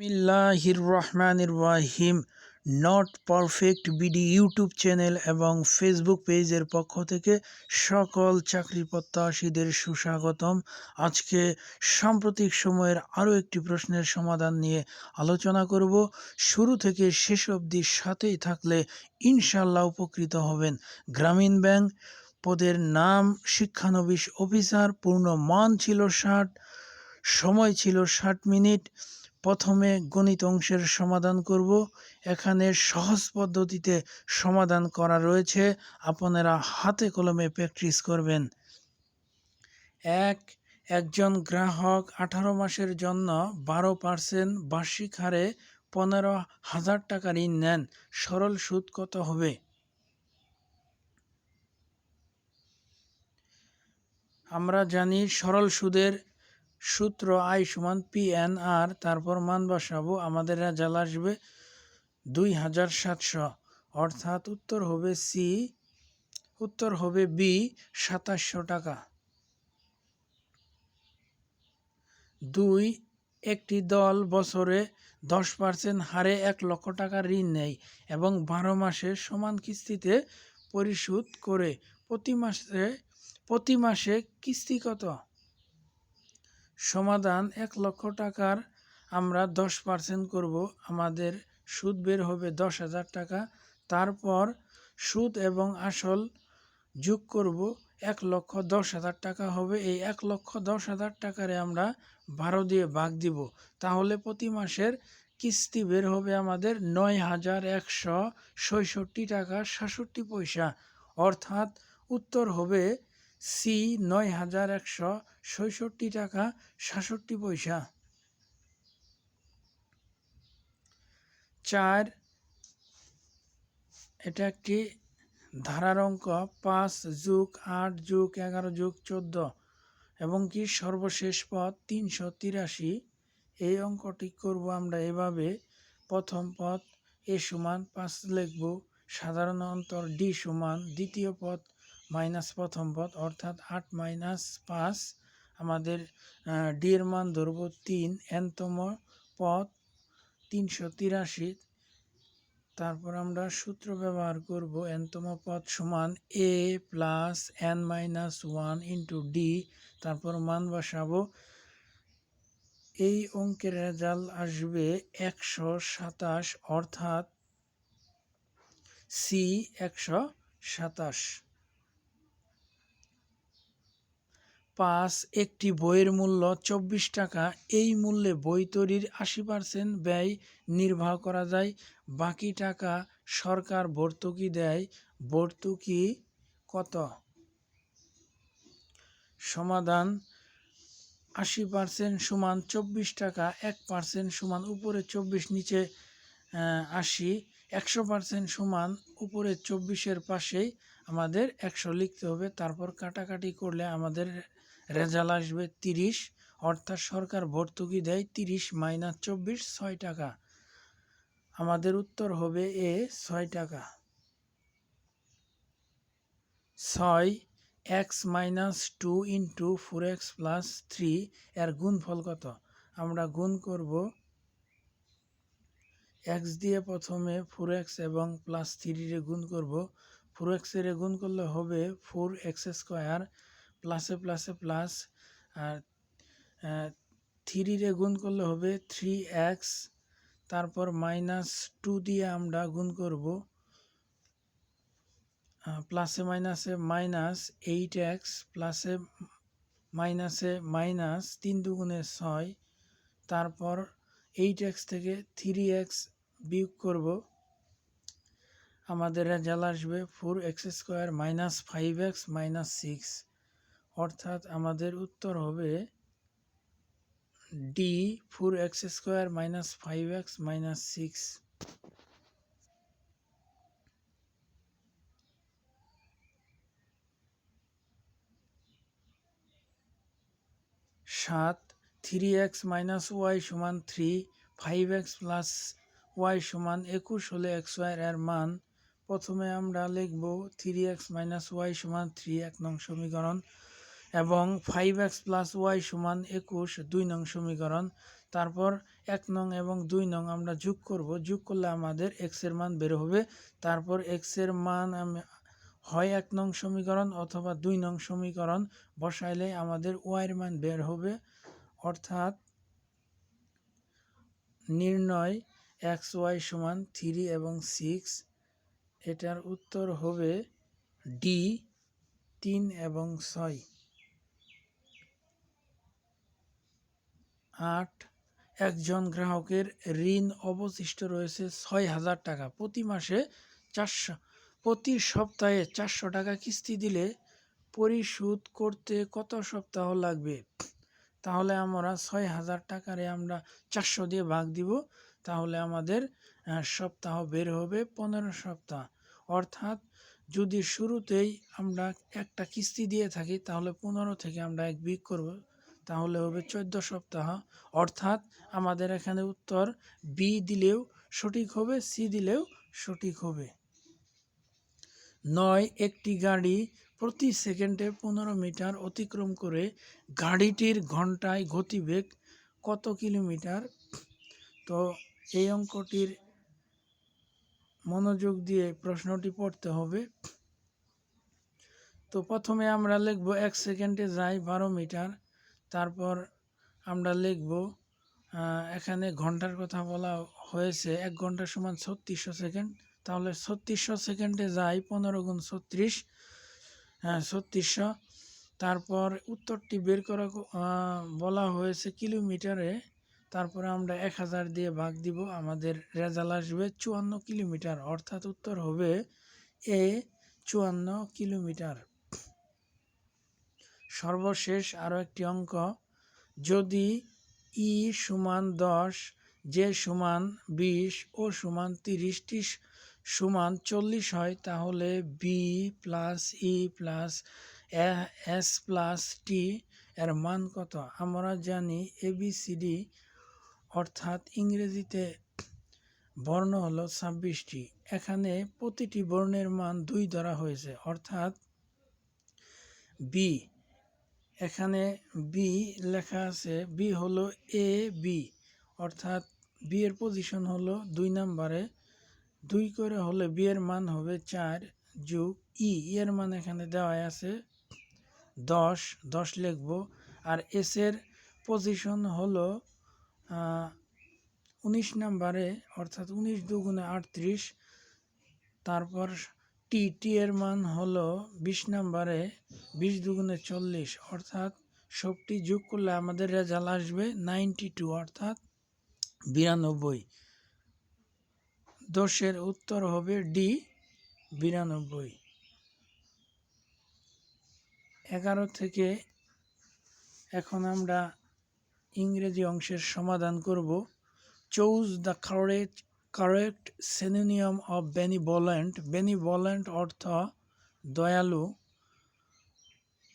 বিসমিল্লাহির রহমানির রাহিম not perfect BD YouTube channel এবং ফেসবুক পেজের পক্ষ থেকে সকল চাকরি প্রত্যাশীদের সুস্বাগতম। আজকে সাম্প্রতিক সময়ের আরও একটি প্রশ্নের সমাধান নিয়ে আলোচনা করব। শুরু থেকে শেষ অবধি সাথেই থাকলে ইনশাল্লাহ উপকৃত হবেন গ্রামীণ ব্যাংক। পদের নাম, শিক্ষানবিশ অফিসার, পূর্ণ মান ছিল ষাট, সময় ছিল ষাট মিনিট। প্রথমে গণিত অংশের সমাধান করব। এখানে সহজ পদ্ধতিতে সমাধান করা রয়েছে। আপনারা হাতে কলমে প্র্যাকটিস করবেন। এক, একজন গ্রাহক আঠারো মাসের জন্য বারো পার্সেন্ট বার্ষিক হারে পনেরো হাজার টাকা ঋণ নেন। সরল সুদ কত হবে? আমরা জানি সরল সুদের সূত্র আই সমান পি এন আর, তারপর মান বসাবো, আমাদের রেজাল্ট আসবে দুই হাজার সাতশো। অর্থাৎ উত্তর হবে সি, উত্তর হবে বি, সাতাশশো টাকা। দুই, একটি দল বছরে দশ পার্সেন্ট হারে এক লক্ষ টাকা ঋণ নেয় এবং বারো মাসে সমান কিস্তিতে পরিশোধ করে, প্রতি মাসে প্রতি মাসে কিস্তি কত? সমাধান এক লক্ষ টাকার আমরা দশ পার্সেন্ট করব। আমাদের সুদ বের হবে দশ হাজার টাকা। তারপর সুদ এবং আসল যোগ করব এক লক্ষ দশ হাজার টাকা হবে। এই এক লক্ষ দশ হাজার টাকারে আমরা বারো দিয়ে ভাগ দিব। তাহলে প্রতি মাসের কিস্তি বের হবে আমাদের নয় হাজার একশো ছয়ষট্টি টাকা সাতষট্টি পয়সা। অর্থাৎ উত্তর হবে সি নয় হাজার একশো ছয়ষট্টি টাকা সাতষট্টি পয়সা। চার, এটা একটি ধারার অঙ্ক, পাঁচ যুগ আট যুগ এগারো যুগ চোদ্দ, এবং কি সর্বশেষ পদ তিনশো তিরাশি। এই অঙ্কটি করব আমরা এভাবে। প্রথম পদ এ সমান পাঁচ লিখব, সাধারণ অন্তর ডি সমান, দ্বিতীয় পদ মাইনাস প্রথম পদ, অর্থাৎ আট মাইনাস পাঁচ আমাদের ডি এর মান ধরব তিন, এনতম পদ তিনশো তিরাশি। তারপর আমরা সূত্র ব্যবহার করব, এনতম পদ সমান A plus N minus one into D. তারপর মান বসাবো, এই অঙ্কের রেজাল্ট আসবে একশো সাতাশ, অর্থাৎ সি একশো সাতাশ। পাঁচ একটি বইয়ের মূল্য চব্বিশ টাকা। এই মূল্যে বই তৈরির আশি পার্সেন্ট ব্যয় নির্বাহ করা যায়। বাকি টাকা সরকার ভর্তুকি দেয়। ভর্তুকি কত? সমাধান আশি পার্সেন্ট সমান চব্বিশ টাকা, এক পার্সেন্ট সমান উপরে চব্বিশ, নিচে আশি। একশো পার্সেন্ট সমান উপরে চব্বিশের পাশেই আমাদের একশো লিখতে হবে। তারপর কাটাকাটি করলে আমাদের রেজাল্ট আসবে তিরিশ, অর্থাৎ সরকার ভর্তুকি দেয় তিরিশ মাইনাস চব্বিশ, ছয় টাকা। আমাদের উত্তর হবে এ, ছয় টাকা। ছয়, X minus two into four X plus three, এর গুণফল কত? আমরা গুণ করব এক্স দিয়ে প্রথমে ফোর এক্স এবং প্লাস থ্রিরে গুণ করব। ফোর এক্সের গুণ করলে হবে ফোর এক্স স্কোয়ার প্লাসে প্লাসে প্লাস আর থ্রিরে গুণ করলে হবে থ্রি এক্স তারপর মাইনাস টু দিয়ে আমরা গুণ করব প্লাসে মাইনাসে মাইনাস এইট এক্স প্লাসে মাইনাসে মাইনাস তিন দুগুণে ছয়, তারপর এইট এক্স থেকে থ্রি এক্স বিয়োগ করব। আমাদের রেজাল্ট আসবে four X square minus five X minus six অর্থাৎ আমাদের উত্তর হবে D four X square minus five X minus six সাত থ্রি এক্স মাইনাস ওয়াই সমান three five X plus Y সমান একুশ হলে এক্স ওয়াই এর মান। প্রথমে আমরা লিখব থ্রি এক্স মাইনাস ওয়াই সমান থ্রি এক নং সমীকরণ। এবং ফাইভ এক্স প্লাস ওয়াই সমান একুশ, দুই নং সমীকরণ। তারপর এক নং এবং দুই নং আমরা যোগ করব। যোগ করলে আমাদের এক্সের মান বের হবে। তারপর এক্সের মান আমি, হয় এক নং সমীকরণ অথবা দুই নং সমীকরণ বসাইলে আমাদের ওয়াইয়ের মান বের হবে। অর্থাৎ নির্ণয় এক্স ওয়াই সমান থ্রি এবং সিক্স এটার উত্তর হবে ডি তিন এবং ছয়। আট একজন গ্রাহকের ঋণ অবশিষ্ট রয়েছে ছয় হাজার টাকা। প্রতি মাসে চারশো, প্রতি সপ্তাহে চারশো টাকা কিস্তি দিলে পরিশোধ করতে কত সপ্তাহ লাগবে? তাহলে আমরা ছয় হাজার টাকারে আমরা চারশো দিয়ে ভাগ দিব। তাহলে আমাদের সপ্তাহ বের হবে পনেরো সপ্তাহ। অর্থাৎ যদি শুরুতেই আমরা একটা কিস্তি দিয়ে থাকি, তাহলে পনেরো থেকে আমরা এক বিক করব। তাহলে হবে চোদ্দ সপ্তাহ। অর্থাৎ আমাদের এখানে উত্তর বি দিলেও সঠিক হবে সি দিলেও সঠিক হবে। নয়, একটি গাড়ি প্রতি সেকেন্ডে পনেরো মিটার অতিক্রম করে গাড়িটির ঘন্টায় গতিবেগ কত কিলোমিটার? তো এই অঙ্কটির মনোযোগ দিয়ে প্রশ্নটি পড়তে হবে। তো প্রথমে আমরা লিখব এক সেকেন্ডে যাই বারো মিটার। তারপর আমরা লিখব এখানে ঘণ্টার কথা বলা হয়েছে, এক ঘণ্টা সমান ছত্রিশশো সেকেন্ড। তাহলে ছত্রিশশো সেকেন্ডে যাই, পনেরো গুণ ছত্রিশ হ্যাঁ ছত্রিশশো। তারপর উত্তরটি বের করা বলা হয়েছে কিলোমিটারে। তারপরে আমরা এক হাজার দিয়ে ভাগ দিব, আমাদের রেজাল্ট আসবে চুয়ান্ন কিলোমিটার, অর্থাৎ উত্তর হবে এ চুয়ান্ন কিলোমিটার। সর্বশেষ আরও একটি অঙ্ক। যদি ই সমান দশ যে সমান বিশ ও সমান তিরিশটি সমান চল্লিশ হয়, তাহলে B plus E plus S plus T এর মান কত? আমরা জানি এবিসিডি অর্থাৎ ইংরেজিতে বর্ণ হলো ছাব্বিশটি এখানে প্রতিটি বর্ণের মান দুই ধরা হয়েছে, অর্থাৎ বি এখানে বি লেখা আছে বি হলো এ বি অর্থাৎ বি এর পজিশন হলো দুই নাম্বারে, দুই করে হলে বি এর মান হবে চার যোগ ই এর মান এখানে দেওয়া আছে দশ দশ লিখব, আর এস এর পজিশন হলো উনিশ নাম্বারে, অর্থাৎ উনিশ দুগুণে আটত্রিশ, তারপর টি টি এর মান হলো বিশ নাম্বারে বিশ দুগুণে চল্লিশ, অর্থাৎ সবটি যোগ করলে আমাদের রেজাল্ট আসবে নাইনটি টু অর্থাৎ বিরানব্বই। দশের উত্তর হবে ডি বিরানব্বই। এগারো থেকে এখন আমরা ইংরেজি অংশের সমাধান করব। Choose the correct correct synonym of benevolent benevolent অর্থ দয়ালু।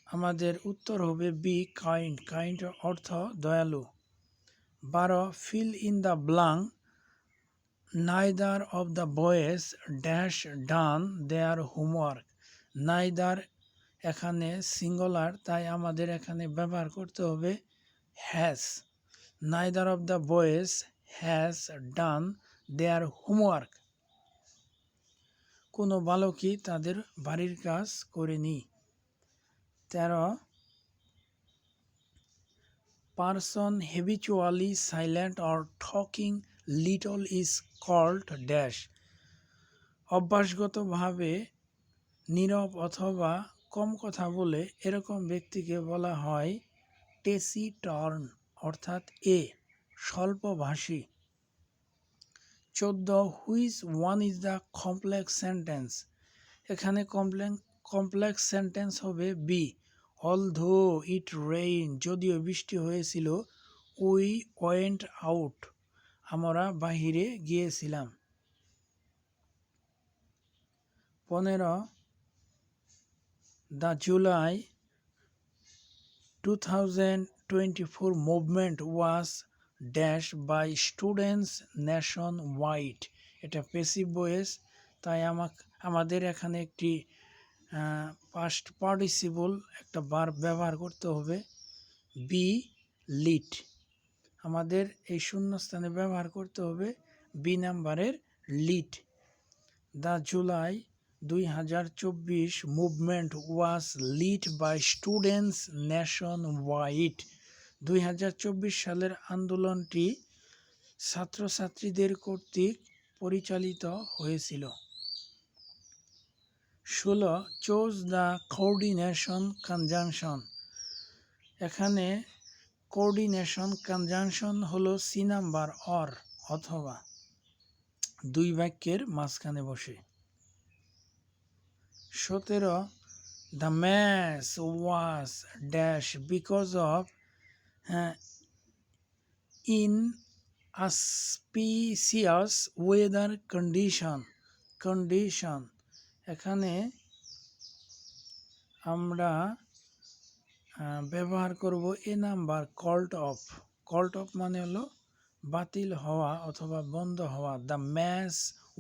আমাদের উত্তর হবে বি কাইন্ড কাইন্ড অর্থ দয়ালু। বারো fill in the blank neither of the boys dash done their homework neither এখানে সিঙ্গুলার তাই আমাদের এখানে ব্যবহার করতে হবে has neither of the boys has done their homework. কোনো বালকই তাদের বাড়ির কাজ করেনি। তেরো, person habitually silent or talking little is called dash. অভ্যাসগতভাবে নীরব অথবা কম কথা বলে এরকম ব্যক্তিকে বলা হয় টেসি টর্ন, অর্থাৎ এ, স্বল্পভাষী। চোদ্দ, which one is the complex sentence. এখানে কমপ্লেক্স কমপ্লেক্স সেন্টেন্স হবে B although it rain যদিও বৃষ্টি হয়েছিল উই ওয়েন্ট আউট আমরা বাহিরে গিয়েছিলাম। পনেরো, the July two thousand twenty four movement was dash by students nationwide এটা পেসিভ বয়েস তাই আমাক, আমাদের এখানে একটি পাস্ট পার্টিসিপল একটা বার ব্যবহার করতে হবে বি লিট আমাদের এই শূন্যস্থানে ব্যবহার করতে হবে বি নাম্বারের লিট দ্য জুলাই দুই হাজার চব্বিশ movement was led by students nationwide দুই হাজার চব্বিশ সালের আন্দোলনটি ছাত্রছাত্রীদের কর্তৃক পরিচালিত হয়েছিল। ষোলো চোজ দ্য কোঅর্ডিনেশন কনজাংশন। এখানে কোঅর্ডিনেশন কনজাংশন হলো সি নাম্বার অর অথবা দুই বাক্যের মাঝখানে বসে। সতেরো the match was dash because of inauspicious weather condition condition এখানে আমরা ব্যবহার করব A number called off called off মানে হলো বাতিল হওয়া অথবা বন্ধ হওয়া। The match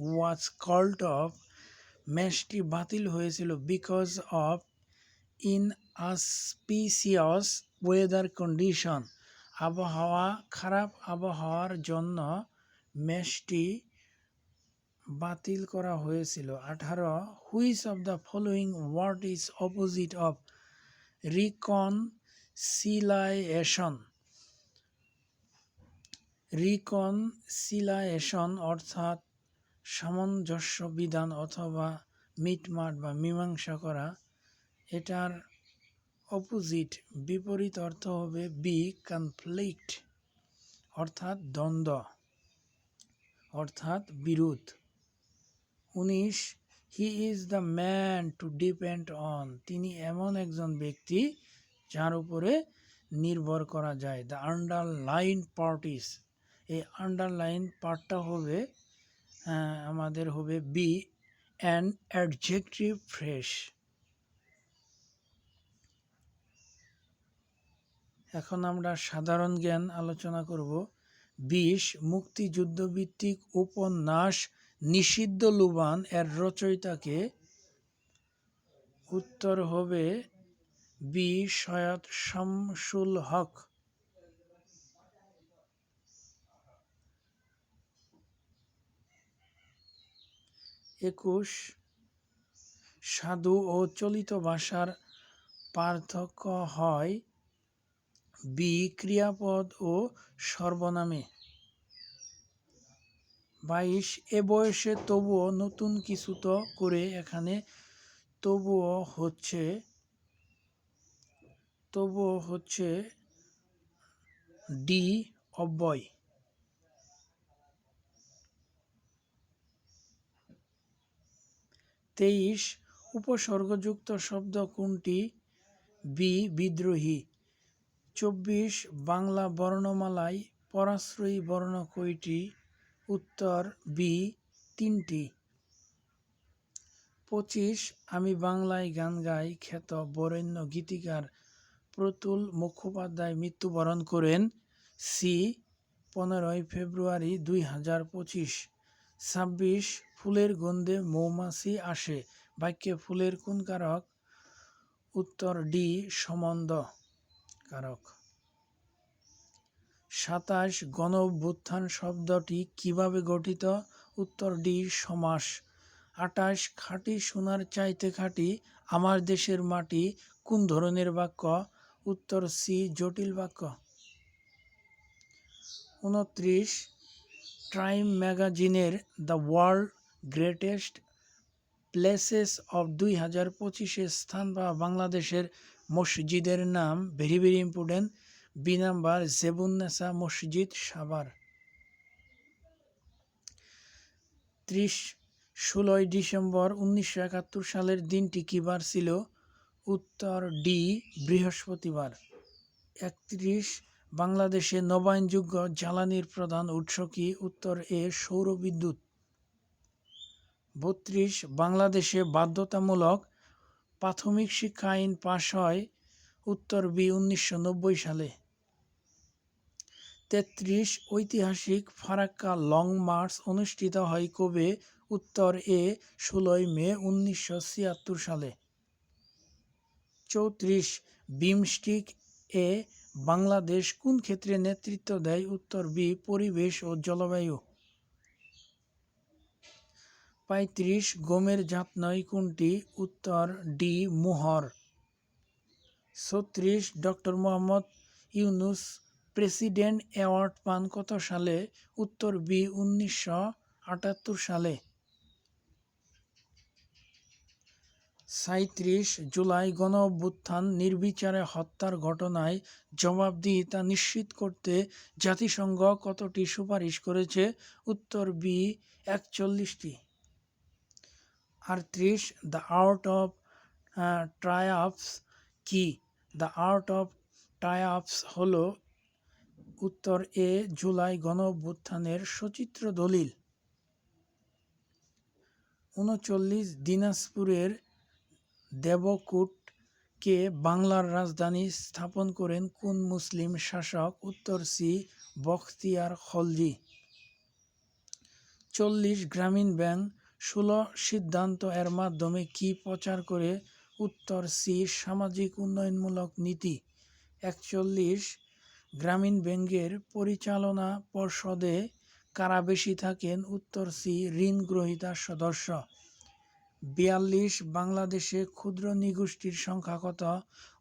was called off ম্যাচটি বাতিল হয়েছিল because of inauspicious weather condition আবহাওয়া খারাপ আবহাওয়ার জন্য ম্যাচটি বাতিল করা হয়েছিল। আঠারো which of the following word is opposite of reconciliation reconciliation অর্থাৎ সামঞ্জস্য বিধান অথবা মিটমাট বা মীমাংসা করা, এটার অপোজিট বিপরীত অর্থ হবে বি কনফ্লিক্ট অর্থাৎ দ্বন্দ্ব, অর্থাৎ বিরোধ। উনিশ he is the man to depend on তিনি এমন একজন ব্যক্তি যার উপরে নির্ভর করা যায়। দ্য আন্ডারলাইন পার্টিস এই আন্ডারলাইন পার্টটা হবে আমাদের হবে বি অ্যান অ্যাডজেক্টিভ ফ্রেশ এখন আমরা সাধারণ জ্ঞান আলোচনা করব। বিশ, মুক্তিযুদ্ধভিত্তিক উপন্যাস নিষিদ্ধ লুবান এর রচয়িতাকে। উত্তর হবে বি, সৈয়দ শামসুল হক। একুশ, সাধু ও চলিত ভাষার পার্থক্য হয় বি ক্রিয়াপদ ও সর্বনামে। বাইশ, এ বয়সে তবুও নতুন কিছু তো করে এখানে তবুও হচ্ছে তবুও হচ্ছে ডি অব্যয়। তেইশ, উপসর্গযুক্ত শব্দ কোনটি? বি, বিদ্রোহী। চব্বিশ বাংলা বর্ণমালায় পরাশ্রয়ী বর্ণ কয়টি উত্তর বি তিনটি। পঁচিশ, আমি বাংলায় গান গাই, খ্যাত বরেণ্য গীতিকার প্রতুল মুখোপাধ্যায় মৃত্যুবরণ করেন সি পনেরোই ফেব্রুয়ারি দুই হাজার পঁচিশ। ছাব্বিশ, ফুলের গন্ধে মৌমাছি আসে, বাক্যে ফুলের কোন কারক? উত্তর ডি সম্বন্ধ কারক সাতাশ গণ অভ্যুত্থান শব্দটি কীভাবে গঠিত? উত্তর ডি, সমাস। আটাশ খাঁটি সোনার চাইতে খাঁটি, আমার দেশের মাটি কোন ধরনের বাক্য? উত্তর সি, জটিল বাক্য। উনত্রিশ, টাইম ম্যাগাজিনের the world greatest places of দুই হাজার পঁচিশে স্থান পাওয়া বাংলাদেশের মসজিদের নাম very very important B number Zebunnesa মসজিদ সাভার। ত্রিশ, ষোলোই ডিসেম্বর উনিশশো একাত্তর সালের দিনটি কী বার ছিল? উত্তর ডি বৃহস্পতিবার। একত্রিশ, বাংলাদেশে নবায়নযোগ্য জ্বালানির প্রধান উৎস কি? উত্তর এ সৌর বিদ্যুৎ বত্রিশ, বাংলাদেশে বাধ্যতামূলক প্রাথমিক শিক্ষা আইন পাশ হয় উত্তর বি উনিশশো নব্বই সালে। তেত্রিশ ঐতিহাসিক ফারাক্কা লং মার্চ অনুষ্ঠিত হয় কবে? উত্তর এ ষোলোই মে উনিশশো ছিয়াত্তর সালে। চৌত্রিশ বিমস্টিক এ বাংলাদেশ কোন ক্ষেত্রে নেতৃত্ব দেয়? উত্তর বি পরিবেশ ও জলবায়ু। পঁয়ত্রিশ গমের জাত নয়, কোনটি? উত্তর ডি, মোহর। ছত্রিশ, doctor Mohammad Yunus president award পান কত সালে? উত্তর বি, উনিশশো আটাত্তর সালে। সাঁত্রিশ জুলাই গণ অভ্যুত্থান, নির্বিচারে হত্যার ঘটনায় জবাবদিহিতা নিশ্চিত করতে জাতিসংঘ কতটি সুপারিশ করেছে? উত্তর বি, একচল্লিশটি। আটত্রিশ দ্য আর্ট অফ ট্রায়াফস কি? দ্য আর্ট অফ ট্রায়াফস হলো উত্তর এ জুলাই গণ সচিত্র দলিল। উনচল্লিশ, দিনাজপুরের দেবকূটকে বাংলার রাজধানী স্থাপন করেন কোন মুসলিম শাসক? উত্তর সি, বখতিয়ার খলজি। চল্লিশ, গ্রামীণ ব্যাংক ষোলো সিদ্ধান্ত এর মাধ্যমে কি প্রচার করে উত্তর সি সামাজিক উন্নয়নমূলক নীতি? একচল্লিশ, গ্রামীণ ব্যাংকের পরিচালনা পর্ষদে কারা বেশি থাকেন? উত্তর সি ঋণ গ্রহীতার সদস্য। বিয়াল্লিশ, বাংলাদেশে ক্ষুদ্র নিগোষ্ঠীর সংখ্যা কত?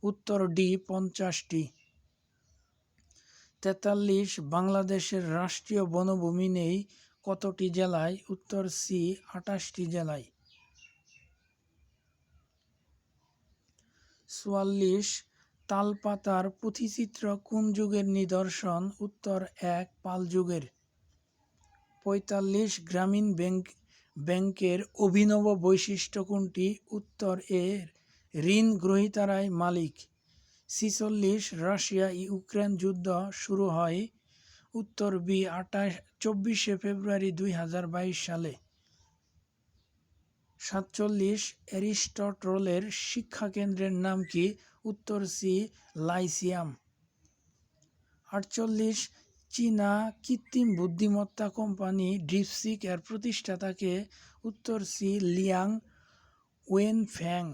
উত্তর ডি পঞ্চাশটি। তেতাল্লিশ, বাংলাদেশের রাষ্ট্রীয় বনভূমি নেই কতটি জেলায়? উত্তর সি আটাশটি জেলায়। চুয়াল্লিশ, তালপাতার পুঁথিচিত্র কোন যুগের নিদর্শন? উত্তর এক, পাল যুগের। পঁয়তাল্লিশ, গ্রামীণ ব্যাংক, ব্যাংকের অভিনব বৈশিষ্ট্য কোনটি? উত্তর এর ঋণ গ্রহীতারাই মালিক। ছিচল্লিশ রাশিয়া ইউক্রেন যুদ্ধ শুরু হয়। উত্তর বি, আঠাশ চব্বিশে ফেব্রুয়ারি দুই হাজার বাইশ সালে সাতচল্লিশ অ্যারিস্টটলের শিক্ষাকেন্দ্রের নাম কি? উত্তর সি, লাইসিয়াম। আটচল্লিশ চীনা কৃত্রিম বুদ্ধিমত্তা কোম্পানি ডিপসিক এর প্রতিষ্ঠাতাকে উত্তর সি, লিয়াং ওয়েনফ্যাং।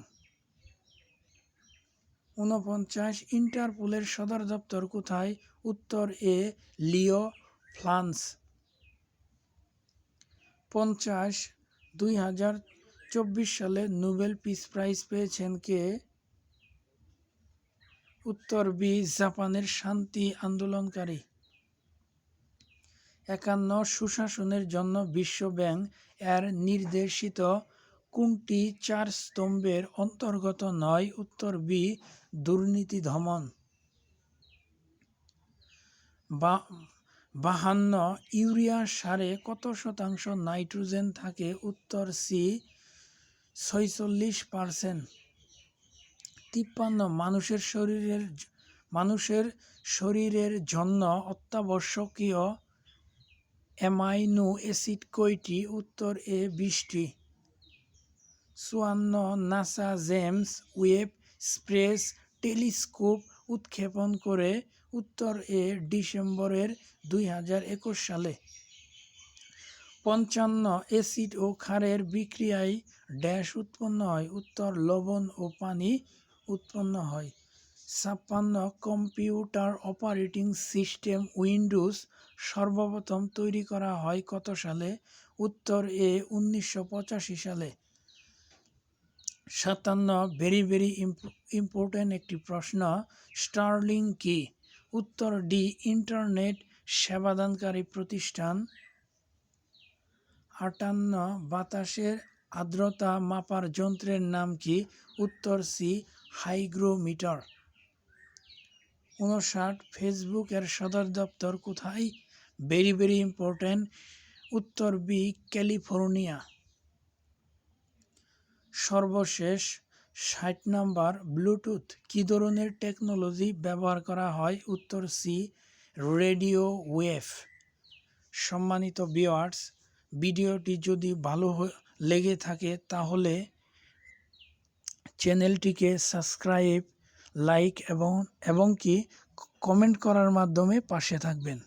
ঊনপঞ্চাশ ইন্টারপোলের সদর দপ্তর কোথায়? উত্তর এ, লিও, ফ্রান্স। পঞ্চাশ দুই হাজার চব্বিশ সালে নোবেল পিস প্রাইজ পেয়েছেন কে? উত্তর বি, জাপানের শান্তি আন্দোলনকারী। একান্ন সুশাসনের জন্য বিশ্ব ব্যাংক এর নির্দেশিত কোনটি চার স্তম্ভের অন্তর্গত নয়? উত্তর বি, দুর্নীতি দমন। বা বাহান্ন ইউরিয়া সারে কত শতাংশ নাইট্রোজেন থাকে? উত্তর সি ছয়চল্লিশ পারসেন্ট। তিপ্পান্ন, মানুষের শরীরের মানুষের শরীরের জন্য অত্যাবশ্যকীয় অ্যামাইনো অ্যাসিড কয়টি? উত্তর এ বিশটি। চুয়ান্ন, NASA James Webb space telescope উৎক্ষেপণ করে উত্তর এ ডিসেম্বরের দুই হাজার একুশ সালে। পঞ্চান্ন অ্যাসিড ও ক্ষারের বিক্রিয়ায় ড্যাশ উৎপন্ন হয়, উত্তর লবণ ও পানি উৎপন্ন হয়। ছাপ্পান্ন কম্পিউটার অপারেটিং সিস্টেম উইন্ডোজ সর্বপ্রথম তৈরি করা হয় কত সালে? উত্তর এ উনিশশো পঁচাশি সালে। সাতান্ন, ভেরি ভেরি ইম্পর্টেন্ট একটি প্রশ্ন, স্টার্লিং কি? উত্তর ডি, ইন্টারনেট সেবাদানকারী প্রতিষ্ঠান। আটান্ন, বাতাসের আর্দ্রতা মাপার যন্ত্রের নাম কি? উত্তর সি, হাইগ্রোমিটার। উনষাট ফেসবুকের সদর দপ্তর কোথায়? Very very important. উত্তর বি, ক্যালিফোর্নিয়া। সর্বশেষ ষাট নাম্বার, ব্লুটুথ কী ধরনের টেকনোলজি ব্যবহার করা হয়? উত্তর সি রেডিও ওয়েভ। সম্মানিত বিওয়ার্স ভিডিওটি যদি ভালো লেগে থাকে তাহলে চ্যানেলটিকে সাবস্ক্রাইব, লাইক এবং এবং কি কমেন্ট করার মাধ্যমে পাশে থাকবেন।